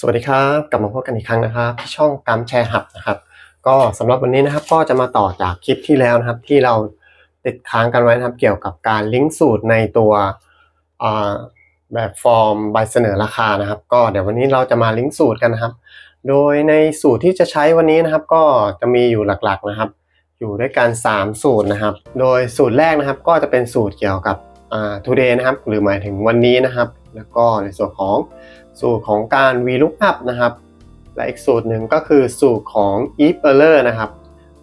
สวัสดีครับกลับมาพบกันอีกครั้งนะครับที่ช่องกัมแชร์หับนะครับ ก็สำหรับวันนี้นะครับก็จะมาต่อจากคลิปที่แล้วนะครับ ที่เราติดค้างกันไว้นะครับเกี่ยวกับการลิงก์สูตรในตัวแบบฟอร์มใบเสนอราคานะครับ ก็เดี๋ยววันนี้เราจะมาลิงก์สูตรกันนะครับ โดยในสูตรที่จะใช้วันนี้นะครับ ก็จะมีอยู่หลักๆนะครับ อยู่ด้วยกัน3สูตรนะครับ โดยสูตรแรกนะครับ ก็จะเป็นสูตรเกี่ยวกับ today นะครับ หรือหมายถึงวันนี้นะครับ แล้วก็ในส่วนของ สูตรของการ VLOOKUP นะครับ และอีกสูตรหนึ่งก็คือสูตรของ if error นะครับ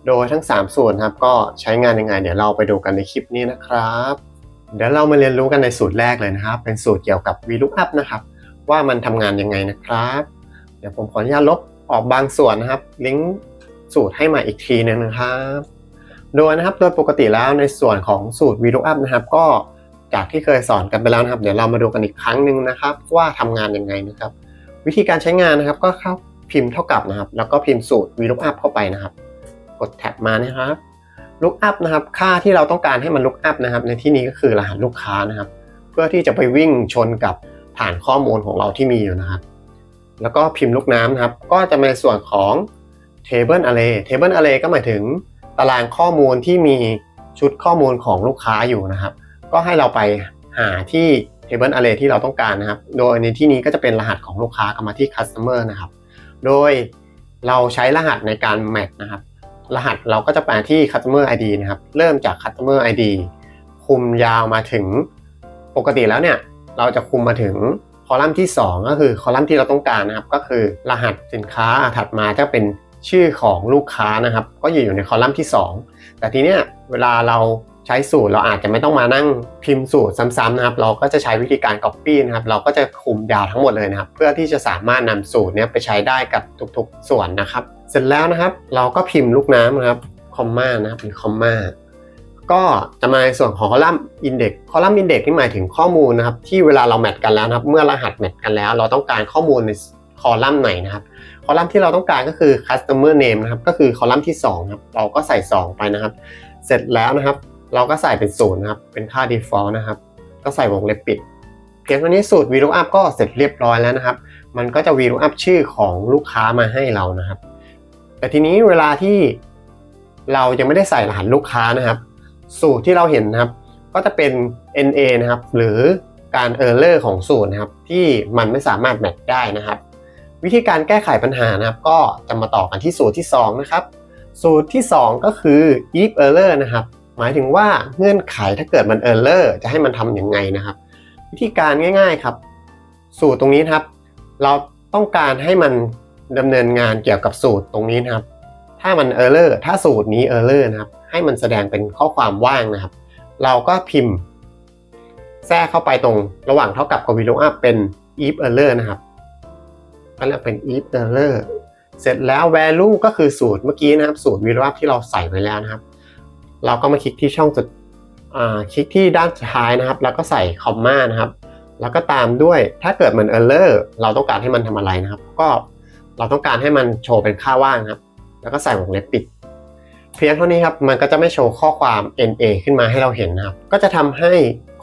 โดยทั้ง 3 สูตรครับก็ใช้งานยังไง เดี๋ยวเราไปดูกันในคลิปนี้นะครับ เดี๋ยวเรามาเรียนรู้กันในสูตรแรกเลยนะครับ เป็นสูตรเกี่ยวกับ VLOOKUP นะครับ ว่ามันทำงานยังไงนะครับ เดี๋ยวผมขออนุญาตลบออกบางส่วนนะครับ ลิงก์สูตรให้ม่อีกทีหนึงนะครับ โดยนะครับโดยปกติแล้วในส่วนของสูตร VLOOKUP นะครับก็ จากที่เคยสอนกันไปแล้วนะครับ เดี๋ยวเรามาดูกันอีกครั้งหนึ่งนะครับ ว่าทำงานยังไงนะครับ วิธีการใช้งานนะครับก็เข้าพิมพ์เท่ากับนะครับ แล้วก็พิมพ์สูตร VLOOKUP เข้าไปนะครับ กดแท็บมานะครับ lookup นะครับ ค่าที่เราต้องการให้มัน lookup นะครับ ในที่นี้ก็คือรหัสลูกค้านะครับ เพื่อที่จะไปวิ่งชนกับฐานข้อมูลของเราที่มีอยู่นะครับ แล้วก็พิมพ์ลูกน้ำนะครับ ก็จะในส่วนของ table array table array ก็หมายถึงตารางข้อมูลที่มีชุดข้อมูลของลูกค้าอยู่นะครับ ก็ให้เราไปหาที่ table array ที่เราต้องการนะครับ โดยในที่นี้ก็จะเป็นรหัสของลูกค้ากลับมาที่ customer นะครับ โดยเราใช้รหัสในการ match นะครับ รหัสเราก็จะไปที่ customer ID นะครับ เริ่มจาก customer ID คุมยาวมาถึงปกติแล้วเนี่ยเราจะคุมมาถึงคอลัมน์ที่ 2 ก็คือคอลัมน์ที่เราต้องการนะครับ ก็คือรหัสสินค้าถัดมาจะเป็นชื่อของลูกค้านะครับ ก็อยู่อยู่ในคอลัมน์ที่ 2 แต่ทีเนี้ยเวลาเรา ใช้สูตรเราอาจจะไม่ต้องมานั่งพิมพ์สูตรซ้ำๆนะครับ เราก็จะใช้วิธีการ Copy นะครับ เราก็จะคุมยาวทั้งหมดเลยนะครับ เพื่อที่จะสามารถนำสูตรเนี้ยไปใช้ได้กับทุกๆ ส่วนนะครับ เสร็จแล้วนะครับ เราก็พิมพ์ลูกน้ำนะครับคอมมานะครับหรือคอมมาก็จะมาในส่วนของคอลัมน์อินเด็กคอลัมน์อินเด็กที่หมายถึงข้อมูลนะครับ ที่เวลาเราแมทกันแล้วนะครับ เมื่อรหัสแมทกันแล้ว เราต้องการข้อมูลในคอลัมน์ไหนนะครับ คอลัมน์ที่เราต้องการก็คือ customer name นะครับ ก็คือคอลัมน์ที่2ครับ เราก็ใส่ 2 ไปนะครับ เสร็จแล้วนะครับ เราก็ใส่เป็นศูนย์นะครับ เป็นค่า default นะครับ ก็ใส่วงเล็บปิด เพียงเท่านี้สูตร VLOOKUP ก็เสร็จเรียบร้อยแล้วนะครับ มันก็จะ VLOOKUP ชื่อของลูกค้ามาให้เรานะครับ แต่ทีนี้เวลาที่เรายังไม่ได้ใส่รหัสลูกค้านะครับ สูตรที่เราเห็นนะครับ ก็จะเป็น NA นะครับ หรือการ error ของสูตรนะครับ ที่มันไม่สามารถแมทได้นะครับ วิธีการแก้ไขปัญหานะครับ ก็จะมาต่อกันที่สูตรที่ 2 นะครับ สูตรที่ 2 ก็คือ if error นะครับ หมายถึงว่าเงื่อนไขถ้าเกิดมัน error จะให้มันทำยังไงนะครับ วิธีการง่ายๆครับ สูตรตรงนี้ครับ เราต้องการให้มันดำเนินงานเกี่ยวกับสูตรตรงนี้นะครับ ถ้ามัน error ถ้าสูตรนี้ error นะครับ ให้มันแสดงเป็นข้อความว่างนะครับ เราก็พิมพ์ แทรกเข้าไปตรงระหว่างเท่ากับกับ VLOOKUP เป็น if error นะครับก็เรียกเป็น if error เสร็จแล้ว value ก็คือสูตรเมื่อกี้นะครับ สูตร VLOOKUP ที่เราใส่ไว้แล้วนะครับ เราก็มาคลิกที่ช่องสุดคลิกที่ด้านสุดท้ายนะครับ แล้วก็ใส่คอมมานะครับ แล้วก็ตามด้วยถ้าเกิดมัน error เราต้องการให้มันทำอะไรนะครับ ก็เราต้องการให้มันโชว์เป็นค่าว่างครับ แล้วก็ใส่วงเล็บปิด เพียงเท่านี้ครับ มันก็จะไม่โชว์ข้อความ NA ขึ้นมาให้เราเห็นนะครับ ก็จะทำให้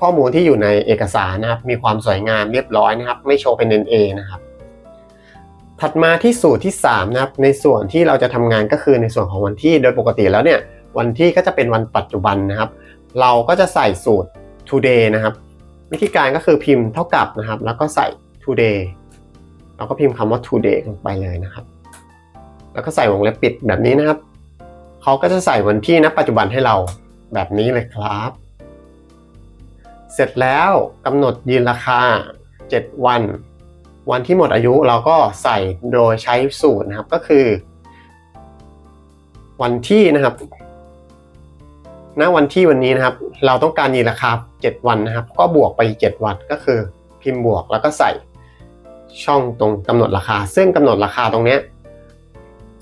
ข้อมูลที่อยู่ในเอกสารนะครับ มีความสวยงามเรียบร้อยนะครับ ไม่โชว์เป็น NA นะครับ ถัดมาที่สูตรที่3นะครับ ในส่วนที่เราจะทำงานก็คือในส่วนของวันที่ โดยปกติแล้วเนี่ย วันที่ก็จะเป็นวันปัจจุบันนะครับ เราก็จะใส่สูตร today นะครับ วิธีการก็คือพิมพ์เท่ากับนะครับ แล้วก็ใส่ today เราก็พิมพ์คำว่า today ลงไปเลยนะครับ แล้วก็ใส่วงเล็บปิดแบบนี้นะครับเขาก็จะใส่วันที่ณปัจจุบันให้เราแบบนี้เลยครับ เสร็จแล้วกำหนดยืนราคา 7 วัน วันที่หมดอายุเราก็ใส่โดยใช้สูตรนะครับก็คือ วันที่นะครับ ณวันที่วันนี้นะครับ เราต้องการยืนราคา 7 วันนะครับ ก็บวกไป 7 วันก็คือพิมพ์บวกแล้วก็ใส่ช่องตรงกำหนดราคา ซึ่งกำหนดราคาตรงเนี้ย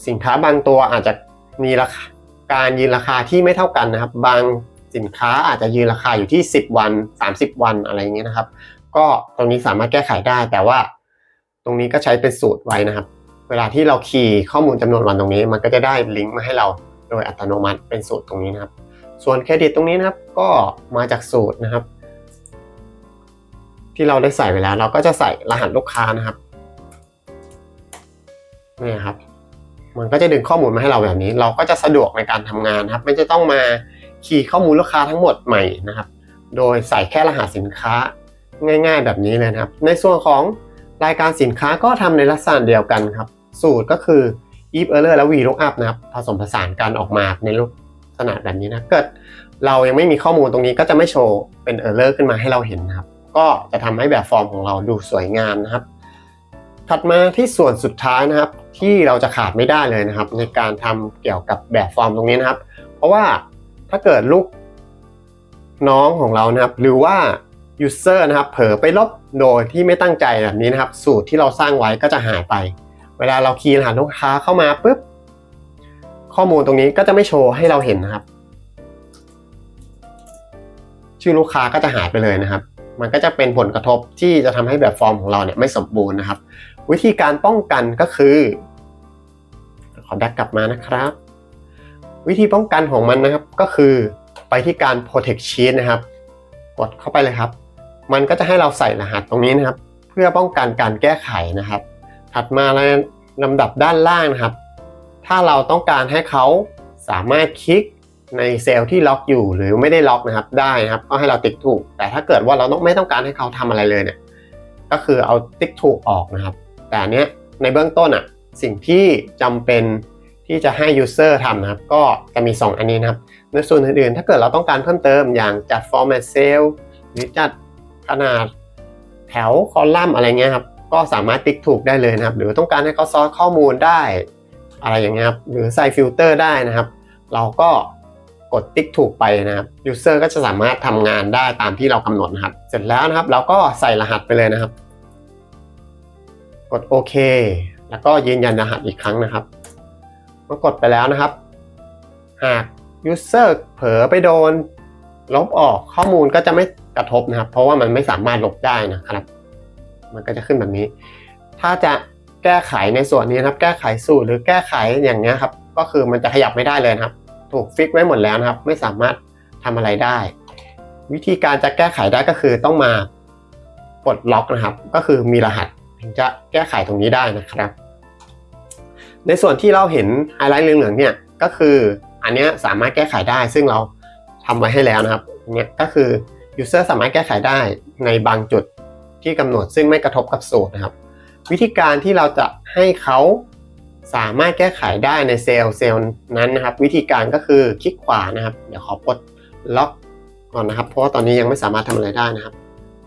สินค้าบางตัวอาจจะมีราคาการยืนราคาที่ไม่เท่ากันนะครับ บางสินค้าอาจจะยืนราคาอยู่ที่ 10 วัน 30 วันอะไรอย่างเงี้ยนะครับ ก็ตรงนี้สามารถแก้ไขได้ แต่ว่าตรงนี้ก็ใช้เป็นสูตรไว้นะครับ เวลาที่เราคีย์ข้อมูลจำนวนวันตรงนี้ มันก็จะได้ลิงก์มาให้เราโดยอัตโนมัติเป็นสูตรตรงนี้นะครับ ส่วนเครดิตตรงนี้นะครับก็มาจากสูตรนะครับ ที่เราได้ใส่ไปแล้ว เราก็จะใส่รหัสลูกค้านะครับนี่ครับ มันก็จะดึงข้อมูลมาให้เราแบบนี้ เราก็จะสะดวกในการทำงานนะครับ ไม่จะต้องมาคีย์ข้อมูลลูกค้าทั้งหมดใหม่นะครับ โดยใส่แค่รหัสสินค้าง่าย ๆ แบบนี้เลยนะครับ ในส่วนของรายการสินค้าก็ทำในลักษณะเดียวกันครับ สูตรก็คือ if error และ v lookup นะครับ ผสมผสานกันออกมาใน ษณะแบบนี้นะเกิดเรายังไม่มีข้อมูลตรงนี้ก็จะไม่โชว์เป็น error ขึ้นมาให้เราเห็นนะครับ ก็จะทำให้แบบฟอร์มของเราดูสวยงามนะครับ ถัดมาที่ส่วนสุดท้ายนะครับ ที่เราจะขาดไม่ได้เลยนะครับ ในการทำเกี่ยวกับแบบฟอร์มตรงนี้นะครับ เพราะว่าถ้าเกิดลูกน้องของเรานะครับ หรือว่า user นะครับเผลอไปลบโดยที่ไม่ตั้งใจแบบนี้นะครับ สูตรที่เราสร้างไว้ก็จะหายไป เวลาเราคีย์รหัสลูกค้าเข้ามาปุ๊บ ข้อมูลตรงนี้ก็จะไม่โชว์ให้เราเห็นนะครับ ชื่อลูกค้าก็จะหายไปเลยนะครับ มันก็จะเป็นผลกระทบที่จะทำให้แบบฟอร์มของเราเนี่ยไม่สมบูรณ์นะครับ วิธีการป้องกันก็คือ ขอแบ็กกลับมานะครับ วิธีป้องกันของมันนะครับก็คือไปที่การ protect sheet นะครับ กดเข้าไปเลยครับ มันก็จะให้เราใส่รหัสตรงนี้นะครับ เพื่อป้องกันการแก้ไขนะครับ ถัดมาในลำดับด้านล่างนะครับ ถ้าเราต้องการให้เขาสามารถคลิกในเซลล์ที่ล็อกอยู่หรือไม่ได้ล็อกนะครับได้นะครับก็ให้เราติ๊กถูก แต่ถ้าเกิดว่าเราต้องไม่ต้องการให้เขาทำอะไรเลยเนี่ยก็คือเอาติ๊กถูกออกนะครับ แต่เนี้ยในเบื้องต้นอะสิ่งที่จำเป็นที่จะให้ user ทำนะครับ ก็จะมี 2 อันนี้นะครับ ในส่วนอื่นๆ ถ้าเกิดเราต้องการเพิ่มเติมอย่างจัด format cell หรือจัดขนาดแถวคอลัมน์อะไรเงี้ยครับ ก็สามารถติ๊กถูกได้เลยนะครับ หรือต้องการให้เขาซอสข้อมูลได้ อะไรอย่างเงี้ยครับหรือใส่ฟิลเตอร์ได้นะครับ เราก็กดติ๊กถูกไปนะครับ user ก็จะสามารถทำงานได้ตามที่เรากำหนดนะครับ เสร็จแล้วนะครับเราก็ใส่รหัสไปเลยนะครับ กดโอเค แล้วก็ยืนยันรหัสอีกครั้งนะครับเมื่อกดไปแล้วนะครับ หาก user เผลอไปโดน ลบออกข้อมูลก็จะไม่กระทบนะครับ เพราะว่ามันไม่สามารถลบได้นะครับ มันก็จะขึ้นแบบนี้ ถ้าจะ แก้ไขในส่วนนี้นะครับ แก้ไขสูตรหรือแก้ไขอย่างเงี้ยครับ ก็คือมันจะขยับไม่ได้เลยนะครับ ถูกฟิกไว้หมดแล้วนะครับ ไม่สามารถทำอะไรได้ วิธีการจะแก้ไขได้ก็คือต้องมาปลดล็อกนะครับ ก็คือมีรหัสถึงจะแก้ไขตรงนี้ได้นะครับ ในส่วนที่เราเห็นไฮไลท์เหลืองๆเนี่ยก็คืออันนี้สามารถแก้ไขได้ซึ่งเราทำไว้ให้แล้วนะครับเนี่ยก็คือ user สามารถแก้ไขได้ในบางจุดที่กำหนดซึ่งไม่กระทบกับสูตรนะครับ วิธีการที่เราจะให้เขาสามารถแก้ไขได้ในเซลล์เซลล์นั้นนะครับ วิธีการก็คือคลิกขวานะครับ เดี๋ยวขอปลดล็อกก่อนนะครับ เพราะว่าตอนนี้ยังไม่สามารถทำอะไรได้นะครับ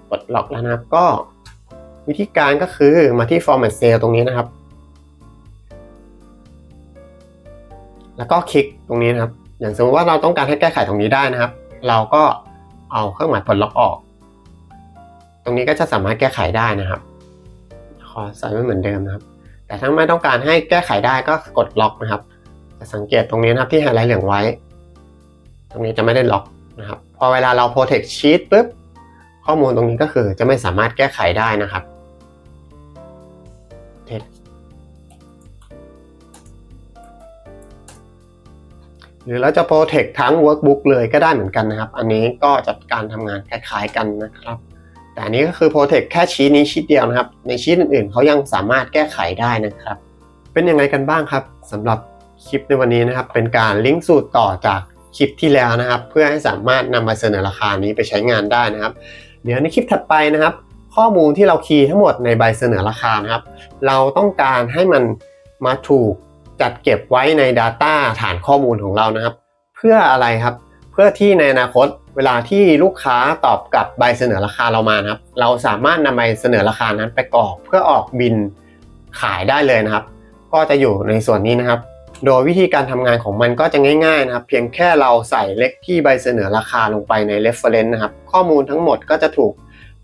ปลดล็อกแล้วนะครับก็วิธีการก็คือมาที่ format cell ตรงนี้นะครับ แล้วก็คลิกตรงนี้นะครับ อย่างสมมติว่าเราต้องการให้แก้ไขตรงนี้ได้นะครับ เราก็เอาเครื่องหมายปลดล็อกออก ตรงนี้ก็จะสามารถแก้ไขได้นะครับ ขอใส่ไว้เหมือนเดิมนะครับ แต่ถ้าไม่ต้องการให้แก้ไขได้ก็กดล็อกนะครับจะสังเกตตรงนี้นะครับที่ไฮไลท์เหลืองไว้ ตรงนี้จะไม่ได้ล็อกนะครับ พอเวลาเรา protect sheet ปุ๊บ ข้อมูลตรงนี้ก็คือจะไม่สามารถแก้ไขได้นะครับหรือเราจะ protect ทั้ง workbook เลยก็ได้เหมือนกันนะครับ อันนี้ก็จัดการทำงานคล้ายๆกันนะครับ แต่อันนี้ก็คือ protect แค่ชีตนี้ชีตเดียวนะครับ ในชีตอื่นๆ เขายังสามารถแก้ไขได้นะครับ เป็นยังไงกันบ้างครับสำหรับคลิปในวันนี้นะครับ เป็นการลิงก์สูตรต่อจากคลิปที่แล้วนะครับ เพื่อให้สามารถนำมาเสนอราคานี้ไปใช้งานได้นะครับ เดี๋ยวในคลิปถัดไปนะครับ ข้อมูลที่เราคีย์ทั้งหมดในใบเสนอราคานะครับ เราต้องการให้มันมาถูกจัดเก็บไว้ใน Data ฐานข้อมูลของเรานะครับ เพื่ออะไรครับ เพื่อที่ในอนาคต เวลาที่ลูกค้าตอบกลับใบเสนอราคาเรามานะครับ เราสามารถนำใบเสนอราคานั้นไปกรอกเพื่อออกบินขายได้เลยนะครับ ก็จะอยู่ในส่วนนี้นะครับ โดยวิธีการทำงานของมันก็จะง่ายๆนะครับ เพียงแค่เราใส่เลขที่ใบเสนอราคาลงไปใน reference นะครับ ข้อมูลทั้งหมดก็จะถูก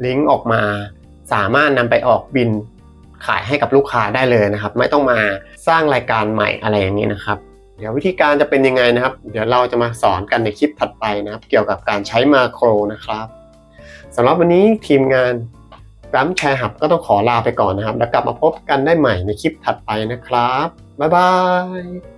ลิงก์ออกมา สามารถนำไปออกบินขายให้กับลูกค้าได้เลยนะครับ ไม่ต้องมาสร้างรายการใหม่อะไรอย่างนี้นะครับ เดี๋ยววิธีการจะเป็นยังไงนะครับ เดี๋ยวเราจะมาสอนกันในคลิปถัดไปนะครับ เกี่ยวกับการใช้มาโครนะครับสำหรับวันนี้ทีมงานรัมแชร์หับก็ต้องขอลาไปก่อนนะครับ แล้วกลับมาพบกันได้ใหม่ในคลิปถัดไปนะครับ บ๊ายบาย